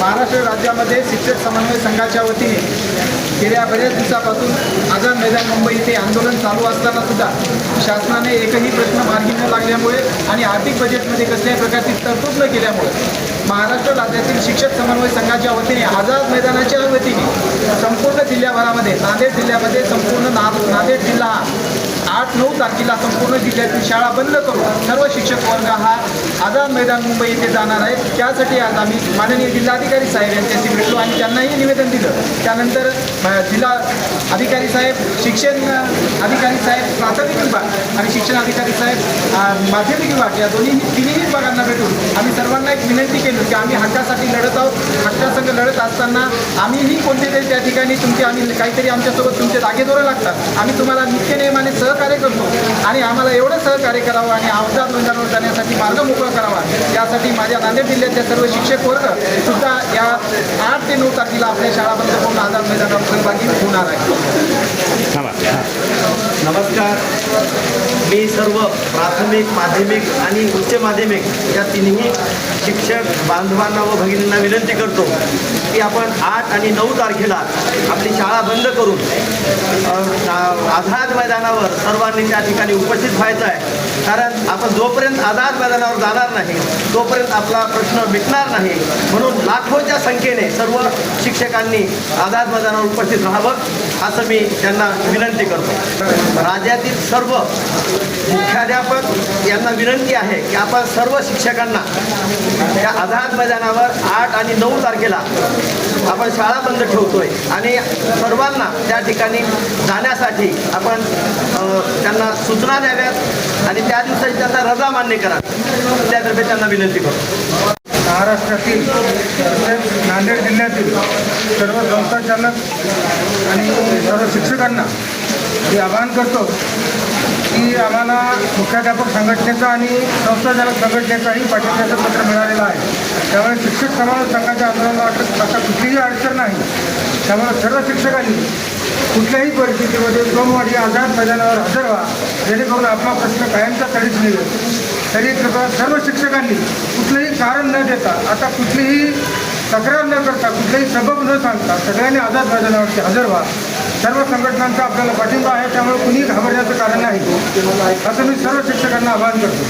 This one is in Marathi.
महाराष्ट्र राज्यामध्ये शिक्षक समन्वय संघाच्या वतीने गेल्या बऱ्याच दिवसापासून आझाद मैदान मुंबई इथे आंदोलन चालू असताना सुद्धा शासनाने एकही प्रश्न मार्गी न लागल्यामुळे आणि आर्थिक बजेटमध्ये कसल्याही प्रकारची तरतूद न केल्यामुळे महाराष्ट्र राज्यातील शिक्षक समन्वय संघाच्या वतीने आझाद मैदानाच्या वतीने संपूर्ण जिल्ह्याभरामध्ये नांदेड जिल्ह्यामध्ये संपूर्ण ना नांदेड जिल्हा आठ नऊ तारखेला संपूर्ण जिल्ह्यातील शाळा बंद करून सर्व शिक्षक वर्ग हा आझाद मैदान मुंबई येथे जाणार आहे त्यासाठी आज आम्ही माननीय जिल्हाधिकारी साहेब यांच्याशी भेटलो आणि त्यांनाही निवेदन दिलं. त्यानंतर जिल्हा अधिकारी साहेब शिक्षण अधिकारी साहेब प्राथमिक विभाग आणि शिक्षण अधिकारी साहेब माध्यमिक विभाग या दोन्ही तिन्ही विभागांना भेटून आम्ही सर्वांना एक विनंती केली की आम्ही हक्कासाठी लढत आहोत. हक्कासंघ लढत असताना आम्हीही कोणते तरी त्या ठिकाणी तुमचे आम्ही काहीतरी आमच्यासोबत तुमचे दागेदोरे लागतात. आम्ही तुम्हाला नित्य नियमाने सहकार्य करतो आणि आम्हाला एवढं सहकार्य करावं आणि आझाद मैदानावर जाण्यासाठी मार्ग मोकळा करावा. यासाठी माझ्या नांदेड जिल्ह्यातल्या सर्व शिक्षक वर्ग सुद्धा या आठ ते नऊ तारखेला आपल्या शाळा बंद करून आजार मैदानावर सहभागी होणार आहे थांबा. नमस्कार. मी सर्व प्राथमिक माध्यमिक आणि उच्च माध्यमिक या तिन्ही शिक्षक बांधवांना व भगिनींना विनंती करतो की आपण आठ आणि नऊ तारखेला आपली शाळा बंद करून आझाद मैदानावर सर्वांनी त्या ठिकाणी उपस्थित व्हायचं आहे. कारण आपण जोपर्यंत आझाद मैदानावर जाणार नाही तोपर्यंत आपला प्रश्न मिटणार नाही. म्हणून लाखोच्या संख्येने सर्व शिक्षकांनी आझाद मैदानावर उपस्थित राहावं असं मी त्यांना विनंती करतो. राज्यातील सर्व मुख्याध्यापक यांना विनंती आहे की आपण सर्व शिक्षकांना या आझाद मैदानावर आठ आणि नऊ तारखेला आपण शाळा बंद ठेवतोय. आणि सर्वांना त्या ठिकाणी जाण्यासाठी आपण त्यांना सूचना द्याव्यात आणि त्या दिवसाची त्यांना रजा मान्य करा त्यातर्फे त्यांना विनंती करतो. महाराष्ट्रातील तसेच नांदेड जिल्ह्यातील सर्व संस्थाचालक आणि सर्व शिक्षकांना मी आवाहन करतो की आम्हाला मुख्याध्यापक संघटनेचा आणि संस्थाजनक संघटनेचाही पाठिंब्याचं पत्र मिळालेलं आहे. त्यामुळे शिक्षक समाज संघाच्या आंदोलनाला आता कुठलीही अडचण नाही. त्यामुळे सर्व शिक्षकांनी कुठल्याही परिस्थितीमध्ये सोमवारी आझाद मैदानावर हजर व्हा. जेणेकरून आपला प्रश्न कायमचा तडीच निघेल. तरी कृपया सर्व शिक्षकांनी कुठलंही कारण न देता आता कुठलीही तक्रार न करता कुठलाही सबब न सांगता सगळ्यांनी आझाद मैदानावरती हजर व्हा. सर्व संघटनांचा आपल्याला पाठिंबा आहे त्यामुळे कुणी घाबरण्याचं कारण नाही. असं मी सर्व शिक्षकांना आवाहन करतो.